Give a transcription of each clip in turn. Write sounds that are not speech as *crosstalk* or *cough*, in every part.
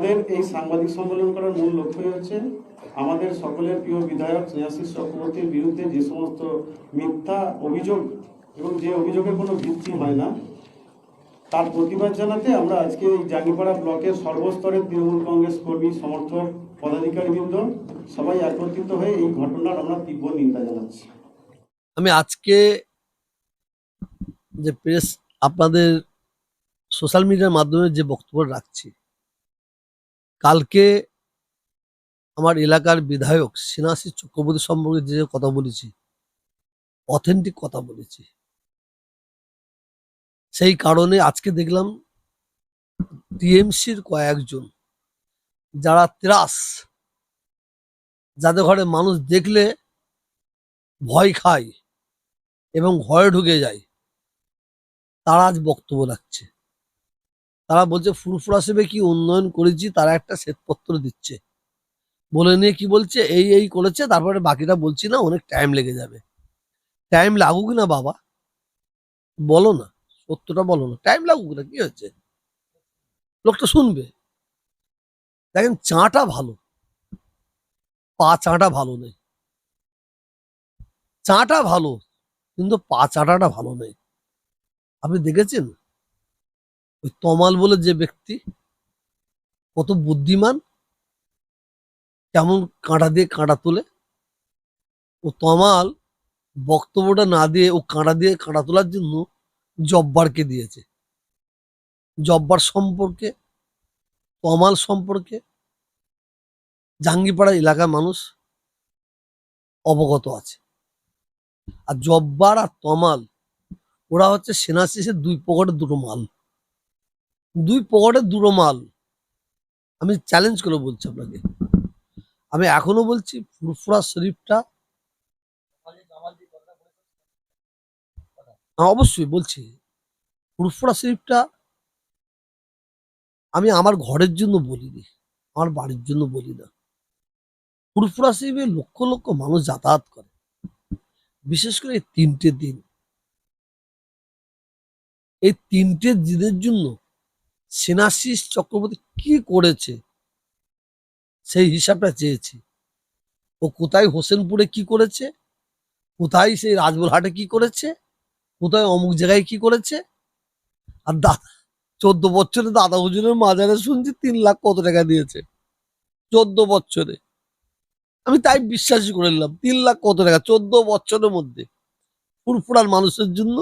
আমাদের এই সাংবাদিক সম্মেলন করার মূল লক্ষ্যই হচ্ছে আমাদের সকলের প্রিয় বিধায়ক স্নেহাশিস চক্রবর্তীর বিরুদ্ধে যে সমস্ত মিথ্যা অভিযোগ এবং যে অভিযোগের কোনো ভিত্তি হয় না, তার প্রতিবাদ জানাতে আমরা আজকে এই জাঙ্গিপাড়া ব্লকের সর্বস্তরের তৃণমূল কংগ্রেস কর্মী, সমর্থক, পদাধিকারীবৃন্দ সবাই একত্রিত হয়ে এই ঘটনার আমরা তীব্র নিন্দা জানাচ্ছি। আমি আজকে যে প্রেস আপনাদের সোশ্যাল মিডিয়ার মাধ্যমে যে বক্তব্য রাখছি কালকে আমার এলাকার বিধায়ক সিনাসি চক্রবর্তী সম্পর্কে যে কথা বলেছি অথেন্টিক কথা বলেছি। সেই কারণে আজকে দেখলাম টিএমসির কয়েকজন যারা ত্রাস, যাদের ঘরে মানুষ দেখলে ভয় খায় এবং ঘরে ঢুকে যায়, তারা আজ বক্তব্য রাখছে। তারা বলছে, ফুরফুরা সেবে কি উন্নয়ন করেছি? তারা একটা শ্বেতপত্র দিচ্ছে। বলে নিয়ে কি বলছে? এই এই করেছে, তারপরে বাকিটা বলছি না, অনেক টাইম লেগে যাবে। টাইম লাগুক না বাবা। বলো না, সত্যটা বলো না। টাইম লাগুক না, কি হচ্ছে লোকটা শুনবে। দেখেন, চাটা ভালো। পা চাটা ভালো নেই। চাটা ভালো, কিন্তু পা চাটাটা ভালো নেই। আপনি দেখেছেন? ওই তমাল বলে যে ব্যক্তি কত বুদ্ধিমান, কেমন কাঁটা দিয়ে কাঁটা তোলে, ও তমাল বক্তব্যটা না দিয়ে, ও কাঁটা দিয়ে কাঁটা তোলার জন্য জব্বারকে দিয়েছে। জব্বার সম্পর্কে, তমাল সম্পর্কে জাঙ্গিপাড়া এলাকার মানুষ অবগত আছে। আর জব্বার আর তমাল, ওরা হচ্ছে সেনা শেষে দুই পকেটে দুটো মাল। দুই পকেটে দুটো মাল। আমি চ্যালেঞ্জ করে বলছি আপনাকে। আমি এখনও বলছি ফুরফুরা শরীফটা হ্যাঁ, অবশ্যই বলছি। ফুরফুরা শরীফটা আমি আমার ঘরের জন্য বলিনি আমার বাড়ির জন্য বলি না ফুরফুরা শরীফে লক্ষ লক্ষ মানুষ যাতায়াত করে। বিশেষ করে এই তিনটে দিন। এই তিনটে দিনের জন্য সেনাশিস চক্রবর্তী কি করেছে? সেই হিসাবটা চেয়েছি। ও কোথায় হোসেনপুরে কি করেছে? কোথায় সেই রাজবরহাটে কি করেছে? কোথায় অমুক জায়গায় কি করেছে? আর দাদা চোদ্দ বছরে দাদা হুজুরের মাজারে শুনছি তিন লাখ কত টাকা দিয়েছে। চোদ্দ বছরে। আমি তাই বিশ্বাসই করে নিলাম, তিন লাখ কত টাকা, চোদ্দ বছরের মধ্যে। ফুরফুরার মানুষের জন্য,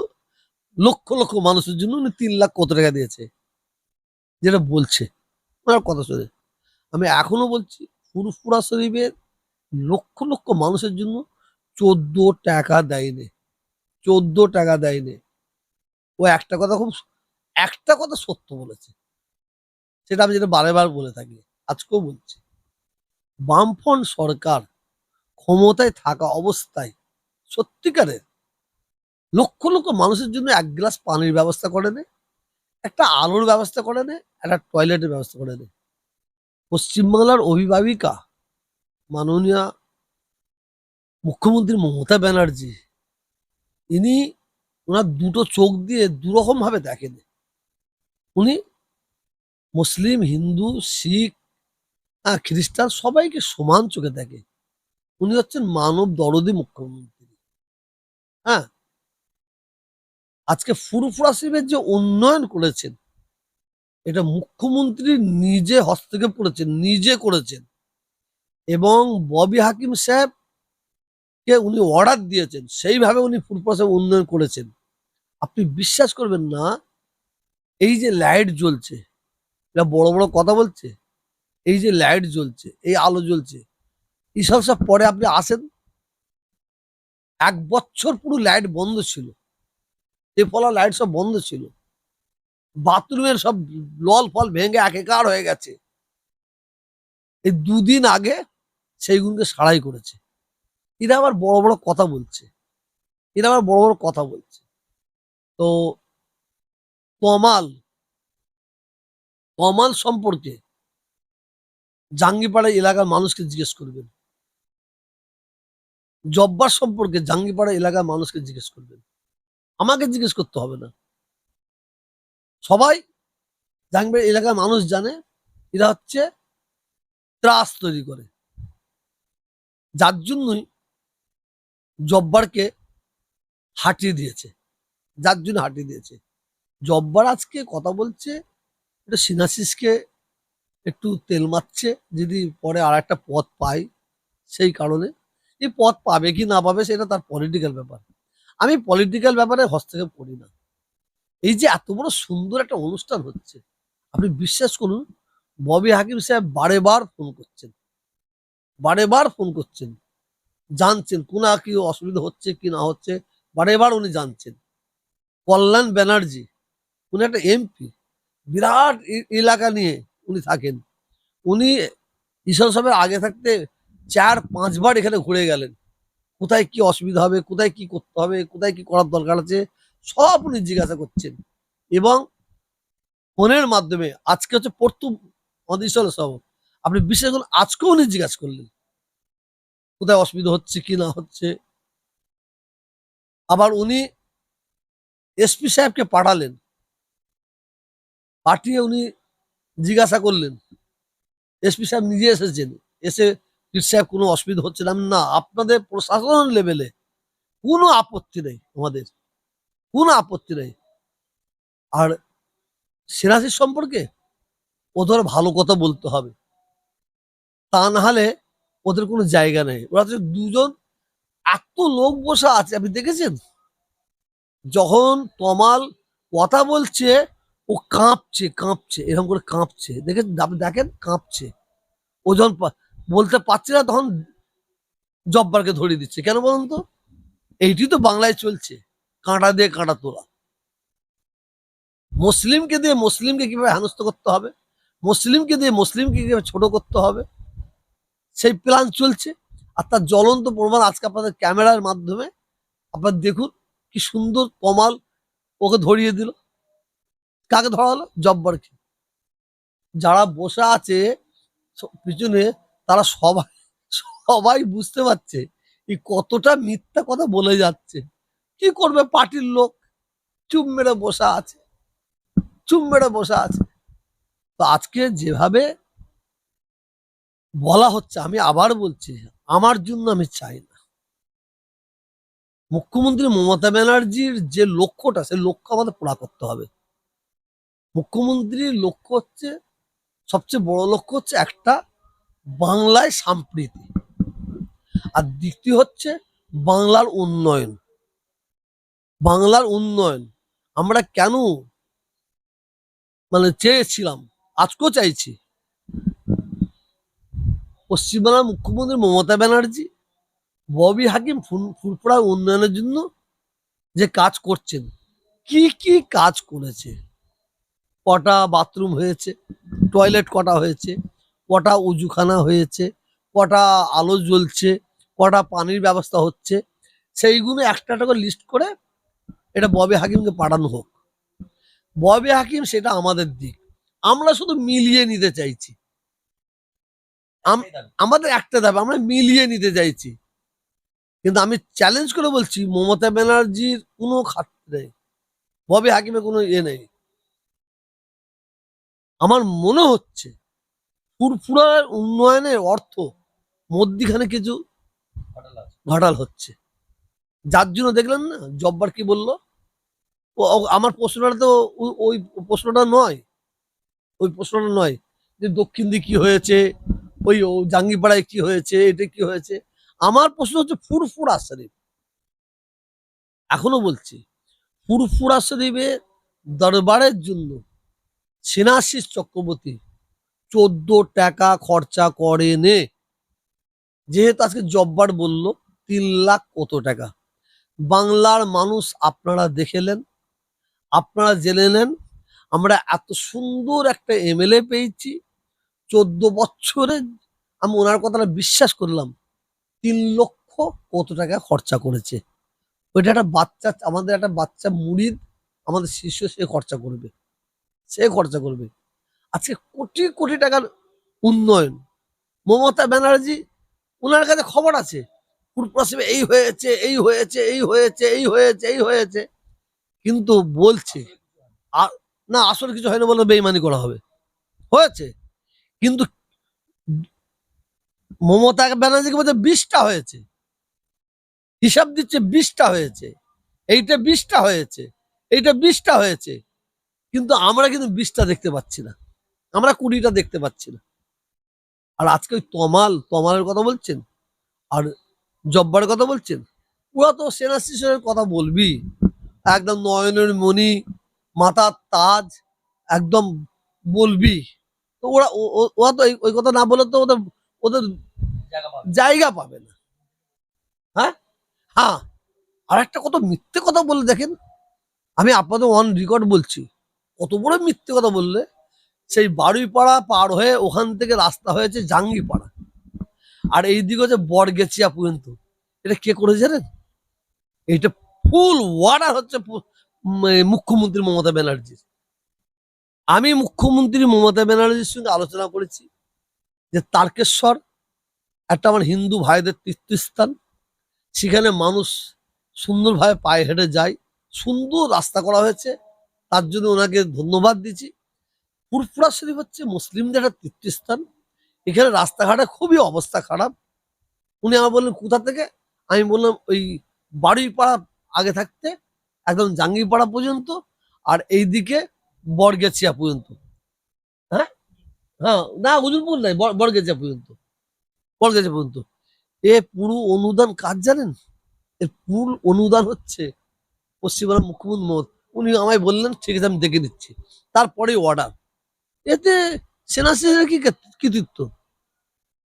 লক্ষ লক্ষ মানুষের জন্য উনি তিন লাখ কত টাকা দিয়েছে। যেটা বলছে। ওনার কথা শুনে। আমি এখনও বলছি, ফুরফুরা শরীফের লক্ষ লক্ষ মানুষের জন্য চোদ্দ টাকা দেয়নি। চোদ্দ টাকা দেয়নি। ও একটা কথা খুব একটা কথা সত্য বলেছে। সেটা আমি যেটা বারে বার বলে থাকি, আজকেও বলছি। বামফ্রন্ট সরকার ক্ষমতায় থাকা অবস্থায় সত্যিকারের লক্ষ লক্ষ মানুষের জন্য এক গ্লাস পানির ব্যবস্থা করে নে একটা আলোর ব্যবস্থা করে নে একটা টয়লেটের ব্যবস্থা করে নে পশ্চিমবাংলার অভিভাবিকা মাননীয় মুখ্যমন্ত্রী মমতা ব্যানার্জি, ইনি ওনার দুটো চোখ দিয়ে দুরকম ভাবে দেখেন। উনি মুসলিম, হিন্দু, শিখ খ্রিস্টান সবাইকে সমান চোখে দেখে। উনি হচ্ছেন মানব দরদি মুখ্যমন্ত্রী। হ্যাঁ? আজকে ফুরফুরা শিবের যে উন্নয়ন করেছেন এটা মুখ্যমন্ত্রী নিজে হস্তক্ষেপ করেছেন, নিজে করেছেন। এবং ববি হাকিম সাহেব কে উনি অর্ডার দিয়েছেন, সেইভাবে উনি সাহেব উন্নয়ন করেছেন। আপনি বিশ্বাস করবেন না, এই যে লাইট জ্বলছে, এটা বড় বড় কথা বলছে, এই যে লাইট জ্বলছে, এই আলো জ্বলছে, এইসব সব পরে আপনি আসেন। এক বছর পুরো লাইট বন্ধ ছিল, এ ফলা লাইট সব বন্ধ ছিল। বাথরুমের সব লল ফল ভেঙে একেকার হয়ে গেছে। এই দুদিন আগে সেইগুলোকে সারাই করেছে। এরা আবার বড় বড় কথা বলছে। এরা আবার বড় বড় কথা বলছে। তো কমাল কমাল সম্পর্কে জাঙ্গিপাড়া এলাকার মানুষকে জিজ্ঞেস করবেন। জব্বার সম্পর্কে জাঙ্গিপাড়া এলাকার মানুষকে জিজ্ঞেস করবেন। আমাকে জিজ্ঞেস করতে হবে না। সবাই জাঙ্গিপাড়া এলাকার মানুষ জানে, এরা হচ্ছে ত্রাস তৈরি করে। যার জন্যই জব্বারকে হাঁটিয়ে দিয়েছে। যার জন্য হাঁটিয়ে দিয়েছে। জব্বার আজকে কথা বলছে, এটা সিনাসিসকে একটু তেল মারছে, যদি পরে আর একটা পদ পায় সেই কারণে। এই পদ পাবে কি না পাবে সেটা তার পলিটিক্যাল ব্যাপার। আমি পলিটিক্যাল ব্যাপারে হস্তক্ষেপ করি না। এই যে এত বড় সুন্দর একটা অনুষ্ঠান হচ্ছে, আপনি বিশ্বাস করুন, ববি হাকিম সাহেব বারে বার ফোন করছেন। বারে বার ফোন করছেন। জানছেন কোনা কি অসুবিধা হচ্ছে, কি না হচ্ছে বারে বার উনি জানছেন। কল্যাণ ব্যানার্জি, উনি একটা এমপি, বিরাট এলাকা নিয়ে উনি থাকেন। উনি ঈশ্বর সাহেবের আগে থাকতে চার, পাঁচবার এখানে ঘুরে গেলেন। কোথায় কি অসুবিধা হবে, কোথায় কি করতে হবে, কোথায় কি করার দরকার আছে সব উনি জিজ্ঞাসা করছেন। এবং ফোনের মাধ্যমে, আজকে হচ্ছে প্রথম অদিশল সব। আপনি বিশেষ করে আজকেও উনি জিজ্ঞাসা করলেন। কোথায় অসুবিধা হচ্ছে, কি না হচ্ছে? আবার উনি এসপি সাহেবকে পাঠালেন। পাঠিয়ে উনি জিজ্ঞাসা করলেন, এসপি সাহেব নিজে এসেছেন। এসে পীর সাহেব, কোনো অসুবিধা হচ্ছে না? না, আপনাদের প্রশাসন লেভেলে কোনো আপত্তি নেই আমাদের। কোনো আপত্তি নেই। আর সিরাজির সম্পর্কে ওদের ভালো কথা বলতে হবে। তা না হলে ওদের কোনো জায়গা নেই। ওরা হচ্ছে দুজন এত লোক বসা আছে, আপনি দেখেছেন? যখন তমাল কথা বলছে, ও কাঁপছে কাঁপছে, এরকম করে কাঁপছে। দেখেন, আপনি দেখেন, কাঁপছে। ও যখন বলতে পারছে না, তখন জব্বারকে ধরিয়ে দিচ্ছে। কেন বলুন তো? এইটি তো বাংলায় চলছে। কাঁটা দিয়ে কাঁটা তোলা। মুসলিমকে দিয়ে মুসলিমকে কীভাবে হেনস্থ করতে হবে? মুসলিমকে দিয়ে মুসলিমকে কীভাবে ছোট করতে হবে? সেই প্ল্যান চলছে। আর তার জ্বলন্ত প্রমাণ আজকে আপনাদের ক্যামেরার মাধ্যমে। আপনার দেখুন কি সুন্দর কমাল ওকে ধরিয়ে দিল। কাকে ধরা হলো? জব্বারকে। যারা বসে আছে পিছনে তারা সবাই সবাই বুঝতে পারছে এই কতটা মিথ্যা কথা বলে যাচ্ছে। কি করবে পার্টির লোক? চুপ মেরে বসে আছে। চুপ মেরে বসে আছে। তো আজকে যেভাবে বলা হচ্ছে, আমি আবার বলছি, আমার জন্য আমি চাই না। মুখ্যমন্ত্রী মমতা ব্যানার্জির যে লক্ষ্যটা সে লক্ষ্য আমাদের পুরা করতে হবে। মুখ্যমন্ত্রীর লক্ষ্য হচ্ছে, সবচেয়ে বড় লক্ষ্য হচ্ছে একটা বাংলায় সাম্প্রীতি। আর দ্বিতীয় হচ্ছে বাংলার উন্নয়ন। বাংলার উন্নয়ন। আমরা কেন মানে চেয়েছিলাম? আজকেও চাইছি। পশ্চিমবাংলার মুখ্যমন্ত্রী মমতা ব্যানার্জি, ববি হাকিম ফুরফুরা উন্নয়নের জন্য যে কাজ করছেন, কি কি কাজ করেছে? কটা বাথরুম হয়েছে, টয়লেট কটা হয়েছে, কটা উজুখানা হয়েছে, কটা আলো জ্বলছে, কটা পানির ব্যবস্থা হচ্ছে, সেইগুলো একটা একটা করে লিস্ট করে এটা ববে হাকিমকে পাঠানো হোক। ববে হাকিম সেটা আমাদের দিক। আমরা শুধু মিলিয়ে নিতে চাইছি। আমাদের একটা দাবি আমরা মিলিয়ে নিতে চাইছি। কিন্তু আমি চ্যালেঞ্জ করে বলছি মমতা ব্যানার্জির কোনো খাত নেই ববি হাকিমের কোনো ইয়ে নেই। আমার মনে হচ্ছে ফুরফুরার উন্নয়নের অর্থ মধ্যিখানে কিছু ঘটাল হচ্ছে। যার জন্য দেখলেন না জব্বার কি বলল? আমার প্রশ্নটা তো ওই প্রশ্নটা নয়। ওই প্রশ্নটা নয় যে দক্ষিণ দিকে কি হয়েছে, ওই জাঙ্গিপাড়ায় কি হয়েছে, এটা কি হয়েছে। আমার প্রশ্ন হচ্ছে ফুরফুরা শরীফ এখনও বলছি, ফুরফুরা শরীফের দরবারের জন্য সেনাশিস চক্রবর্তী চোদ্দ টাকা খরচা করে নে। যেহেতু আজকে জব্বার বলল, তিন লাখ কত টাকা। বাংলার মানুষ আপনারা দেখেলেন আপনারা জেনে নেন, আমরা এত সুন্দর একটা এমএলএ পেয়েছি, চোদ্দ বছরে আমি ওনার কথাটা বিশ্বাস করলাম, তিন লক্ষ কত টাকা খরচা করেছে। ওইটা একটা বাচ্চা, আমাদের একটা বাচ্চা মুড়ির, আমাদের শিষ্য সে খরচা করবে, সে খরচা করবে। আজকে কোটি কোটি টাকার উন্নয়ন। মমতা ব্যানার্জি, ওনার কাছে খবর আছে পূর্বশ্রমে এই হয়েছে এই হয়েছে এই হয়েছে এই হয়েছে এই হয়েছে। কিন্তু বলছে, আ- না, আসলে কিছু হয়নি বলে বেইমানি করা হবে। হয়েছে। কিন্তু মমতা ব্যানার্জিকে বলছে বিশটা হয়েছে। হিসাব দিচ্ছে বিশটা হয়েছে। এইটা বিশটা হয়েছে। এইটা বিশটা হয়েছে। কিন্তু আমরা কিন্তু বিশটা দেখতে পাচ্ছি না। আমরা কুড়িটা দেখতে পাচ্ছি না। আর আজকে ওই তমাল, তমালের কথা বলছেন? আর জব্বারের কথা বলছেন? ওরা তো সেনা স্টেশনের কথা বলবি। একদম নয়নের মণি মাথার তাজ একদম বলবি। তো ওরা ওরা তো ওই কথা না বলে তো ওদের ওদের জায়গা পাবে না। হ্যাঁ? হ্যাঁ। আর একটা কত মিথ্যে কথা বলে দেখেন। আমি আপনাদের অন রেকর্ড বলছি কত বড় মিথ্যে কথা বললে। সেই বাড়িপাড়া পার হয়ে ওখান থেকে রাস্তা হয়েছে জাঙ্গিপাড়া। আর এই দিকে হচ্ছে বরগেছিয়া পর্যন্ত এটা কে করে জানেন? এটা ফুল ওয়ার্ডার হচ্ছে মুখ্যমন্ত্রী মমতা ব্যানার্জির। আমি মুখ্যমন্ত্রী মমতা ব্যানার্জির সঙ্গে আলোচনা করেছি যে তারকেশ্বর, একটা আমার হিন্দু ভাইদের তীর্থস্থান, সেখানে মানুষ সুন্দরভাবে পায়ে হেঁটে যায়, সুন্দর রাস্তা করা হয়েছে, তার জন্য ওনাকে ধন্যবাদ দিচ্ছি। ফুরফুরা শরীফ হচ্ছে মুসলিমদের একটা তীর্থস্থান, এখানে রাস্তাঘাটে খুবই অবস্থা খারাপ। উনি আমার বললেন, কোথা থেকে? আমি বললাম, ওই বাড়িপাড়া আগে থাকতে, একদম জাঙ্গিপাড়া পর্যন্ত আর এইদিকে বরগেছিয়া পর্যন্ত। হ্যাঁ? হ্যাঁ না উজুরপুর নাই, বর- বরগেছিয়া পর্যন্ত। বরগেছিয়া পর্যন্ত। এ পুরো অনুদান কাজ জানেন? এর পুরো অনুদান হচ্ছে পশ্চিমবঙ্গের মুখ্যমন্ত্রী মমতা উনি আমায় বললেন, ঠিক আছে, আমি দেখে নিচ্ছি। তারপরে অর্ডার এতে সেনা সেনার কি কৃত- কৃতিত্ব?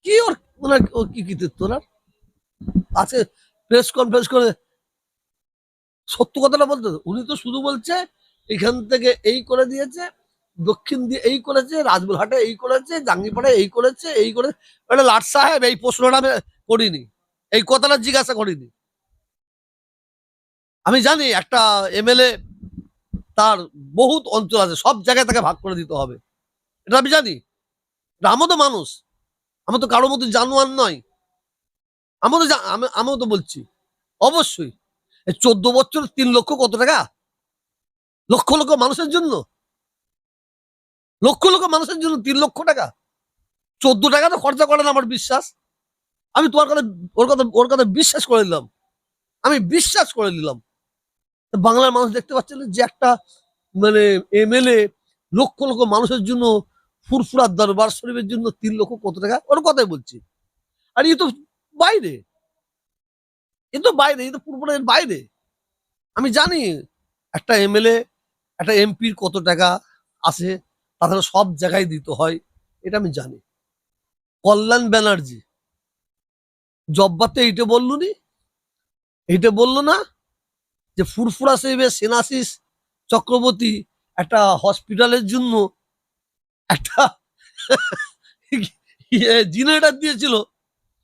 কি ওর, ওনার কি কৃতিত্ব ওনার? আজকে প্রেস কনফারেন্স করে সত্য কথাটা বলতে। উনি তো শুধু বলছে, এখান থেকে এই করে দিয়েছে, দক্ষিণ দিয়ে এই করেছে, রাজবুলহাটে এই করেছে জাঙ্গিপাড়ায় এই করেছে, এই করে এটা লাট সাহেব এই প্রশ্নটা আমি করিনি, এই কথাটা জিজ্ঞাসা করিনি। আমি জানি একটা এমএলএ তার বহুত অঞ্চল আছে, সব জায়গায় তাকে ভাগ করে দিতে হবে। এটা আমি জানি। আমও তো মানুষ আমার তো কারোর মতো জানোয়ার নয়। আমিও তো আমি আমিও তো বলছি। অবশ্যই। চোদ্দ বছর তিন লক্ষ কত টাকা? লক্ষ লক্ষ মানুষের জন্য। লক্ষ লক্ষ মানুষের জন্য তিন লক্ষ টাকা। চোদ্দ টাকা তো খরচা করেন আমার বিশ্বাস। আমি তোমার কথা, ওর কথা ওর কথা বিশ্বাস করে দিলাম আমি বিশ্বাস করে দিলাম বাংলার মানুষ দেখতে পাচ্ছে না যে একটা মানে এমএলএ লক্ষ লক্ষ মানুষের জন্য ফুরফুরার দরবার শরীফের জন্য তিন লক্ষ কত টাকা? ওর কথাই বলছি। আর এ তো বাইরে। এ তো বাইরে এ তো পুরোপুরের বাইরে। আমি জানি একটা এমএলএ একটা এমপির কত টাকা আছে, তাছাড়া সব জায়গায় দিতে হয়, এটা আমি জানি। কল্যাণ ব্যানার্জি জব্বাতে এইটা বলল নি এইটা বলল না যে ফুরফুরা সাহেবের সেনাশিস চক্রবর্তী একটা হসপিটালের জন্য একটা *laughs* জিনারেটার দিয়েছিল।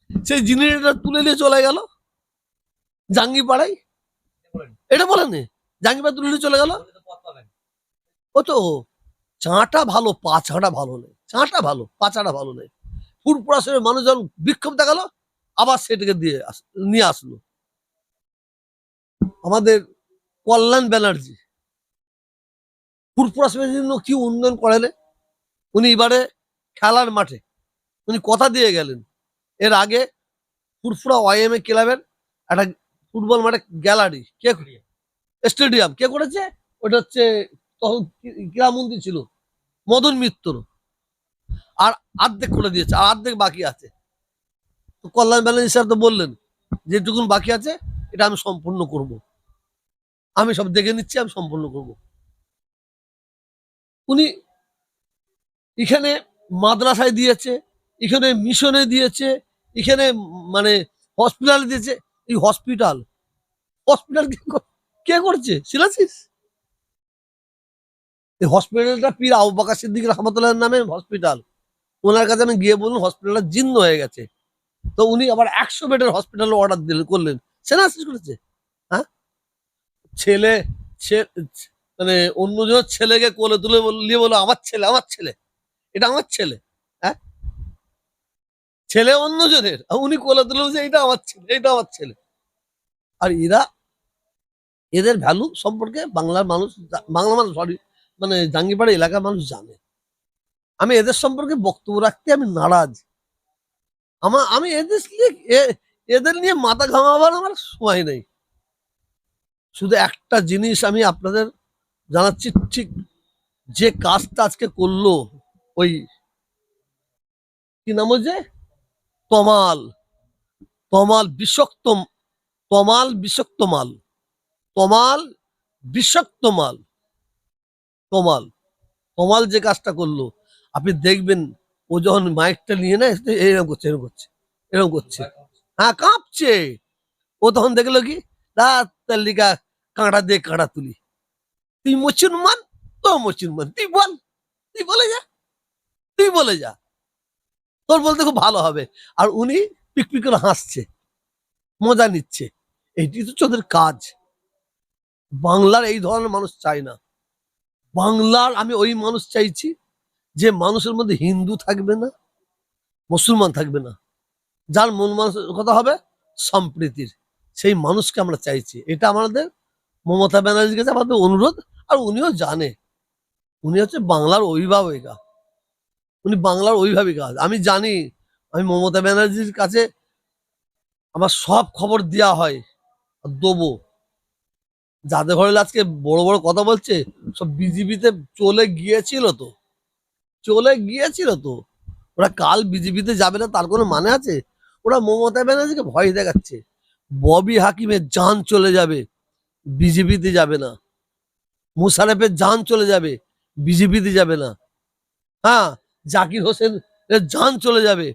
সেই জিনারেটার তুলে নিয়ে চলে গেল। জাঙ্গিপাড়ায়? এটা বলেন। জাঙ্গিপাড়া তুলে চলে গেল? ও তো চাঁটা ভালো পাছাটা ভালো নেই। চাঁটা ভালো পাছাটা ভালো নেই। ফুরফুরা সাহেবের মানুষ যখন বিক্ষোভ দেখাল আবার সেটাকে দিয়ে নিয়ে আসলো। আমাদের কল্যাণ ব্যানার্জি ফুরফুরা সাহেবের জন্য কি উন্নয়ন করালে উনি এবারে খেলার মাঠে উনি কথা দিয়ে গেলেন। এর আগে ফুরফুরা ওয়াইএমএ ক্লাবের একটা ফুটবল মাঠে গ্যালারি। কে স্টেডিয়াম। কে করেছে? ওটা হচ্ছে তখন ক্রীড়ামন্ত্রী ছিল। মদন মিত্র। আর অর্ধেক করে দিয়েছে। আর অর্ধেক বাকি আছে। তো কল্যাণ ব্যানার্জি স্যার তো বললেন, যেটুকুন বাকি আছে, এটা আমি সম্পূর্ণ করব। আমি সব দেখে নিচ্ছি, আমি সম্পূর্ণ করব। উনি এখানে মাদ্রাসায় দিয়েছে, এখানে মিশনে দিয়েছে, এখানে মানে হসপিটালে দিয়েছে। এই হসপিটাল হসপিটাল কে করছে? শিলাসিস এই হসপিটালটা পীর আবু বাকা সিদ্দিক রহমতুল্লাহ নামে হসপিটাল ওনার কাছে আমি গিয়ে বললাম হসপিটালটা জীর্ণ হয়ে গেছে। তো উনি আবার একশো বেডের হসপিটাল অর্ডার দিলেন, করলেন। সেনাসিস করেছে? হ্যাঁ? ছেলে মানে অন্যজনের ছেলেকে কোলে তুলে নিয়ে বলো আমার ছেলে আমার ছেলে। এটা আমার ছেলে। ছেলে অন্যজনের উনি কোলে তুলে বলছে এটা আমার ছেলে এটা আমার ছেলে। আর এরা, এদের ভ্যালু সম্পর্কে বাংলার মানুষ বাংলা মানুষ সরি মানে জাঙ্গিপাড়া এলাকার মানুষ জানে। আমি এদের সম্পর্কে বক্তব্য রাখতে আমি নারাজ। আমার আমি এদের এদের নিয়ে মাথা ঘামাবার আমার সময় নেই। শুধু একটা জিনিস আমি আপনাদের জানাচ্ছি, ঠিক যে কাজটা আজকে করল ওই, কি নাম হচ্ছে তমাল। তমাল বিষক্ত তমাল বিষক্ত মাল তমাল বিষাক্ত মাল তমাল। তমাল যে কাজটা করল, আপনি দেখবেন ও যখন মাইকটা নিয়ে নেয় এরকম করছে এরকম করছে এরকম করছে। হ্যাঁ কাঁপছে। ও তখন দেখল কি তালিকা কাঁড়া দিয়ে কাঁটা তুলি। তুই মুসলমান তো মুসলমান তুই বল, তুই বলে যা, তুই বলে যা। তোর বলতে খুব ভালো হবে। আর উনি পিকপিক করে হাসছে। মজা নিচ্ছে। এইটি তো তোদের কাজ। বাংলার এই ধরনের মানুষ চাই না। বাংলার আমি ওই মানুষ চাইছি যে মানুষের মধ্যে হিন্দু থাকবে না, মুসলমান থাকবে না। যার মন কথা হবে সম্প্রীতির। সেই মানুষকে আমরা চাইছি। এটা আমাদের মমতা ব্যানার্জির কাছে আমাদের অনুরোধ। আর উনিও জানে। উনি হচ্ছে বাংলার অভিভাবিকা। উনি বাংলার অভিভাবিকা আমি জানি, আমি মমতা ব্যানার্জির কাছে আমার সব খবর দেওয়া হয়, আর দেবো। যাদের ঘরে আজকে বড় বড় কথা বলছে, সব বিজেপিতে চলে গিয়েছিল তো। চলে গিয়েছিল তো। ওরা কাল বিজেপিতে যাবে না, তার কোনো মানে আছে? ওরা মমতা ব্যানার্জিকে ভয় দেখাচ্ছে। ববি হাকিমের জান চলে যাবে, বিজেপিতে যাবে না। মুশারফের জান চলে যাবে, বিজেপিতে যাবে না। হ্যাঁ জাকির হোসেন জান চলে যাবে,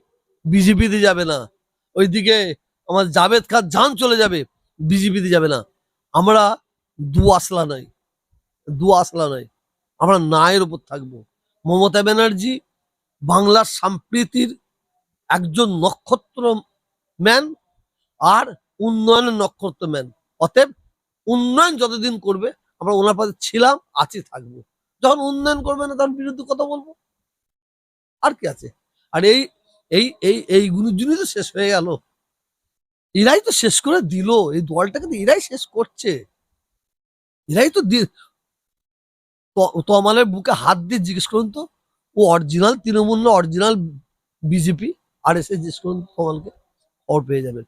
বিজেপিতে যাবে না। ওইদিকে আমার জাভেদ খান যান চলে যাবে, বিজেপিতে যাবে না। আমরা দু আসলা নাই, দু আসলা নাই। আমরা নায়ের উপর থাকব। মমতা ব্যানার্জি বাংলার সম্প্রীতির একজন নক্ষত্র ম্যান আর উন্নয়নের নক্ষত্র ম্যান। অতএব উন্নয়ন যতদিন করবে, আমরা ওনার পাশে ছিলাম, আছি, থাকব। যখন উন্নয়ন করবে না, তার বিরুদ্ধে কথা বলব। আর কি আছে? আর এই এই এই এই গুণজুনি তো শেষ হয়ে গেল। এরাই তো শেষ করে দিল। এই দলটাকে তো এরাই শেষ করছে। এরাই তো তমালের বুকে হাত দিয়ে জিজ্ঞেস করুন তো। ও অরিজিনাল তৃণমূল অরিজিনাল বিজেপি, আর এসে জিজ্ঞেস করুন তমালকে, খবর পেয়ে যাবেন।